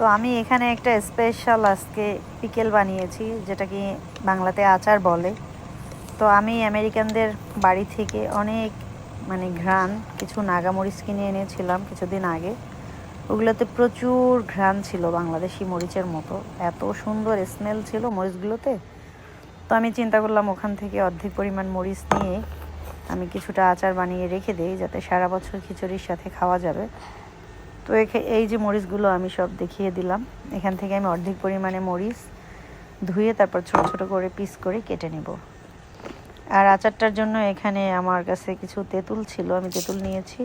তো আমি এখানে একটা স্পেশাল আজকে পিকেল বানিয়েছি, যেটা কি বাংলাতে আচার বলে। তো আমি আমেরিকানদের বাড়ি থেকে অনেক মানে ঘ্রাণ, কিছু নাগামরিচ কিনে এনেছিলাম কিছুদিন আগে। ওগুলোতে প্রচুর ঘ্রাণ ছিল বাংলাদেশি মরিচের মতো। এত সুন্দর স্মেল ছিল মরিচগুলোতে। তো আমি চিন্তা করলাম ওখান থেকে অর্ধেক পরিমাণ মরিচ নিয়ে আমি কিছুটা আচার বানিয়ে রেখে দিই, যাতে সারা বছর খিচুড়ির সাথে খাওয়া যাবে। তো এই যে মরিচগুলো আমি সব দেখিয়ে দিলাম। এখান থেকে আমি অর্ধেক পরিমাণে মরিচ ধুয়ে তারপর ছোট ছোট করে পিস করে কেটে নেব। আর আচারটার জন্য এখানে আমার কাছে কিছু তেঁতুল ছিল, আমি তেঁতুল নিয়েছি,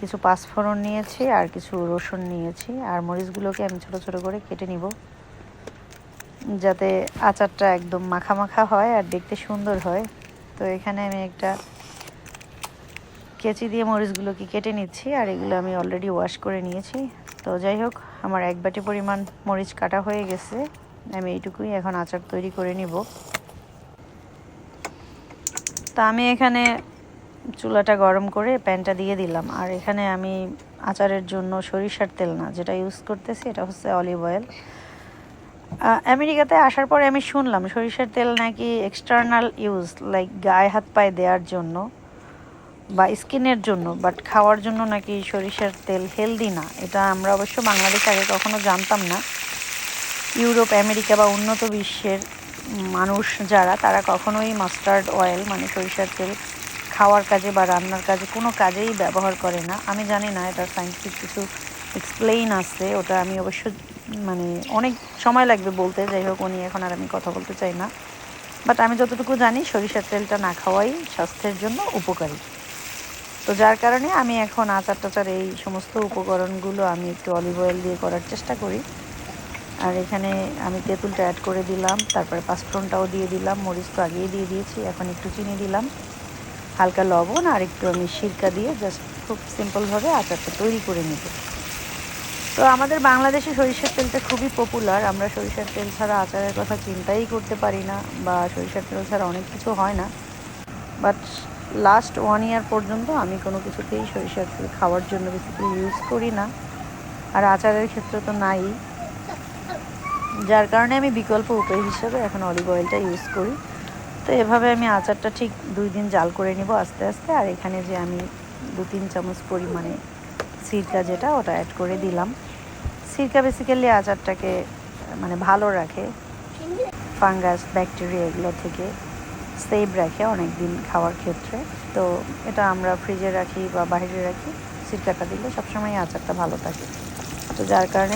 কিছু পাঁচফোড়ন নিয়েছি আর কিছু রসুন নিয়েছি। আর মরিচগুলোকে আমি ছোট ছোট করে কেটে নিব, যাতে আচারটা একদম মাখা মাখা হয় আর দেখতে সুন্দর হয়। তো এখানে আমি একটা কেচি দিয়ে মরিচগুলোকে কেটে নিচ্ছি, আর এগুলো আমি অলরেডি ওয়াশ করে নিয়েছি। তো যাই হোক, আমার এক বাটি পরিমাণ মরিচ কাটা হয়ে গেছে। আমি এইটুকুই এখন আচার তৈরি করে নিব। তা আমি এখানে চুলাটা গরম করে প্যানটা দিয়ে দিলাম। আর এখানে আমি আচারের জন্য সরিষার তেল না, যেটা ইউজ করতেছি, এটা হচ্ছে অলিভ অয়েল আমেরিকাতে আসার পরে আমি শুনলাম, সরিষার তেল নাকি এক্সটার্নাল ইউজ লাইক গায়ে হাত পায়ে দেওয়ার জন্য। বা স্কিনের জন্য বাট খাওয়ার জন্য নাকি সরিষার তেল হেলদি না, এটা আমরা অবশ্য বাংলাদেশে আগে কখনো জানতাম না। ইউরোপ, আমেরিকা বা উন্নত বিশ্বের মানুষ যারা, তারা কখনোই মাস্টার্ড অয়েল মানে সরিষার তেল খাওয়ার কাজে বা রান্নার কাজে কোনো কাজেই ব্যবহার করে না। আমি জানি না, এটা সাইন্টিফিক কিছু এক্সপ্লেইন আছে, ওটা আমি অবশ্য মানে অনেক সময় লাগবে বলতে, যাই হোক, উনি এখন আর আমি কথা বলতে চাই না। বাট আমি যতটুকু জানি, সরিষার তেলটা না খাওয়াই স্বাস্থ্যের জন্য উপকারী। তো যার কারণে আমি এখন আচার টাচার এই সমস্ত উপকরণগুলো আমি একটু অলিভ অয়েল দিয়ে করার চেষ্টা করি। আর এখানে আমি তেঁতুলটা অ্যাড করে দিলাম, তারপরে পাঁচফোড়নটাও দিয়ে দিলাম, মরিচ তো আগেই দিয়ে দিয়েছি, এখন একটু চিনি দিলাম, হালকা লবণ আর একটু আমি সিরকা দিয়ে জাস্ট খুব সিম্পলভাবে আচারটা তৈরি করে নেব। তো আমাদের বাংলাদেশে সরিষার তেলটা খুবই পপুলার আমরা সরিষার তেল ছাড়া আচারের কথা চিন্তাই করতে পারি না বা সরিষার তেল ছাড়া অনেক কিছু হয় না। বাট লাস্ট ওয়ান ইয়ার পর্যন্ত আমি কোনো কিছুতেই সরিষার তেল খাওয়ার জন্য বেসিক্যালি ইউজ করি না। আর আচারের ক্ষেত্রে তো নাই। যার কারণে আমি বিকল্প উপায় হিসেবে এখন অলিভ অয়েলটা ইউজ করি। তো এভাবে আমি আচারটা ঠিক দুই দিন জাল করে নিব আস্তে আস্তে। আর এখানে যে আমি দু তিন চামচ পরিমাণে সিরকা যেটা ওটা অ্যাড করে দিলাম। সিরকা বেসিক্যালি আচারটাকে মানে ভালো রাখে। ফাঙ্গাস ব্যাকটেরিয়া এগুলো থেকে। সেভ রাখে অনেক দিন খাওয়ার ক্ষেত্রে। তো এটা আমরা ফ্রিজে রাখি বা বাইরে রাখি সিরকাটা দিলে সবসময় আচারটা ভালো থাকে। তো যার কারণে